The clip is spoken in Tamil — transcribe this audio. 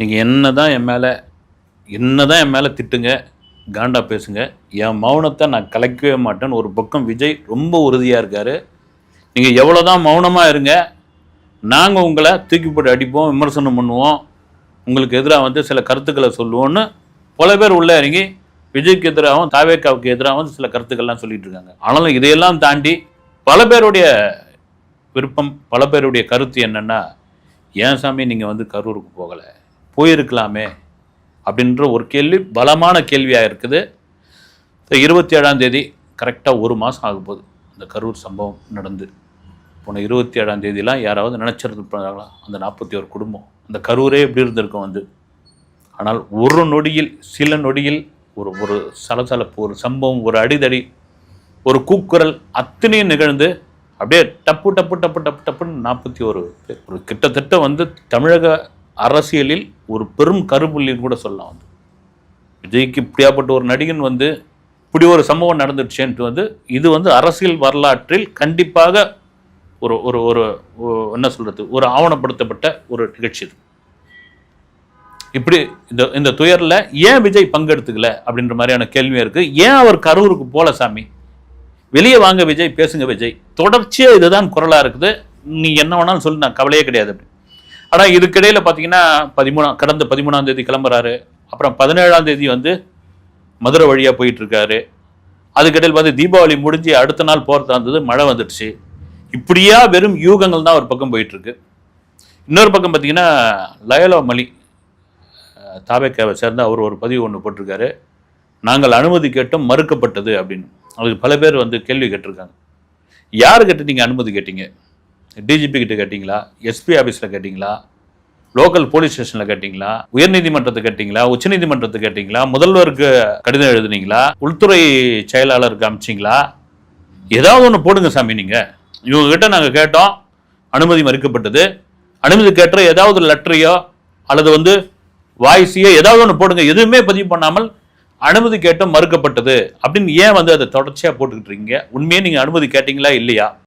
நீங்கள் என்ன தான் என் மேலே என்ன தான் என் மேலே திட்டுங்க காண்டா பேசுங்க. என் மௌனத்தை நான் கலைக்கவே மாட்டேன்னு ஒரு பக்கம் விஜய் ரொம்ப உறுதியாக இருக்கார். நீங்கள் எவ்வளோ தான் மௌனமாக இருங்க நாங்கள் உங்களை தூக்கி போட்டு அடிப்போம் விமர்சனம் பண்ணுவோம். உங்களுக்கு எதிராக வந்து சில கருத்துக்களை சொல்லுவோன்னு பல பேர் உள்ளே இறங்கி விஜய்க்கு எதிராகவும் தாவேக்காவுக்கு எதிராகவும் சில கருத்துக்கள்லாம் சொல்லிட்டு இருக்காங்க. ஆனாலும் இதையெல்லாம் தாண்டி பல பேருடைய விருப்பம் பல பேருடைய கருத்து என்னென்னா ஏன் சாமி நீங்கள் வந்து கரூருக்கு போகலை? போயிருக்கலாமே அப்படின்ற ஒரு கேள்வி பலமான கேள்வியாக இருக்குது இருபத்தி ஏழாம் தேதி கரெக்டாக ஒரு மாதம் ஆக போகுது. அந்த கரூர் சம்பவம் நடந்து. போன இருபத்தி ஏழாம் தேதிலாம் யாராவது நினச்சிருந்துருப்பாங்களா? அந்த நாற்பத்தி ஒரு குடும்பம். அந்த கரூரே எப்படி இருந்திருக்கும் வந்து? ஆனால் ஒரு நொடியில் சில நொடியில் ஒரு ஒரு சலசலப்பு ஒரு சம்பவம் ஒரு அடிதடி ஒரு கூக்குரல் அத்தனையும் நிகழ்ந்து அப்படியே டப்பு டப்பு டப்பு டப்பு டப்புன்னு நாற்பத்தி ஒரு பேர். ஒரு கிட்டத்தட்ட வந்து தமிழக அரசியலில் ஒரு பெரும் கருப்புள்ளின்னு கூட சொல்லலாம் வந்து. விஜய்க்கு இப்படியாப்பட்ட ஒரு நடிகன் வந்து இப்படி ஒரு சம்பவம் நடந்துடுச்சேன்ட்டு வந்து இது வந்து அரசியல் வரலாற்றில் கண்டிப்பாக ஒரு ஒரு ஒரு என்ன சொல்கிறது ஒரு ஆவணப்படுத்தப்பட்ட ஒரு நிகழ்ச்சி இது. இப்படி இந்த இந்த துயரில் ஏன் விஜய் பங்கெடுத்துக்கல அப்படின்ற மாதிரியான கேள்வியும் இருக்குது ஏன் அவர் கரூருக்கு போல சாமி? வெளியே வாங்க விஜய் பேசுங்க விஜய். தொடர்ச்சியாக இதுதான் குரலாக இருக்குது. நீ என்ன வேணாலும் சொல்லி நான் கவலையே கிடையாது அப்படி ஆனால் இதுக்கிடையில் பார்த்தீங்கன்னா பதிமூணாம் கடந்த பதிமூணாம் தேதி கிளம்புறாரு. அப்புறம் பதினேழாம் தேதி வந்து மதுரை வழியாக போயிட்டு இருக்காரு அதுக்கிடையில் பார்த்து தீபாவளி முடிஞ்சு அடுத்த நாள் போகிறதா இருந்தது மழை வந்துடுச்சு. இப்படியா வெறும் யூகங்கள் தான் ஒரு பக்கம் போயிட்டுருக்கு. இன்னொரு பக்கம் பார்த்தீங்கன்னா லயலோ மலி தாபேக்காவை சேர்ந்து அவர் ஒரு பதிவு ஒன்று போட்டிருக்காரு. நாங்கள் அனுமதி கேட்டும் மறுக்கப்பட்டது அப்படின்னு. அதுக்கு பல பேர் வந்து கேள்வி கேட்டிருக்காங்க. யார் கேட்டு நீங்கள் அனுமதி கேட்டீங்க? டிஜிபி கிட்ட கேட்டிங்களா? எஸ்பி ஆஃபீஸில் கேட்டிங்களா? லோக்கல் போலீஸ் ஸ்டேஷனில் கேட்டிங்களா? உயர்நீதிமன்றத்தை கேட்டிங்களா? உச்சநீதிமன்றத்தை கேட்டிங்களா? முதல்வருக்கு கடிதம் எழுதுனீங்களா? உள்துறை செயலாளருக்கு அமிச்சிங்களா? ஏதாவது ஒன்று போடுங்க சாமி நீங்கள் இவங்க கிட்ட நாங்கள் கேட்டோம். அனுமதி மறுக்கப்பட்டது. அனுமதி கேட்ட ஏதாவது லெட்டரையோ அல்லது வந்து வாய்ஸையோ ஏதாவது ஒன்று போடுங்க. எதுவுமே பதிவு பண்ணாமல் அனுமதி கேட்டோம் மறுக்கப்பட்டது. அப்படின்னு ஏன் வந்து அதை தொடர்ச்சியாக போட்டுக்கிட்டு இருக்கீங்க? உண்மையே நீங்கள் அனுமதி கேட்டிங்களா? இல்லையா?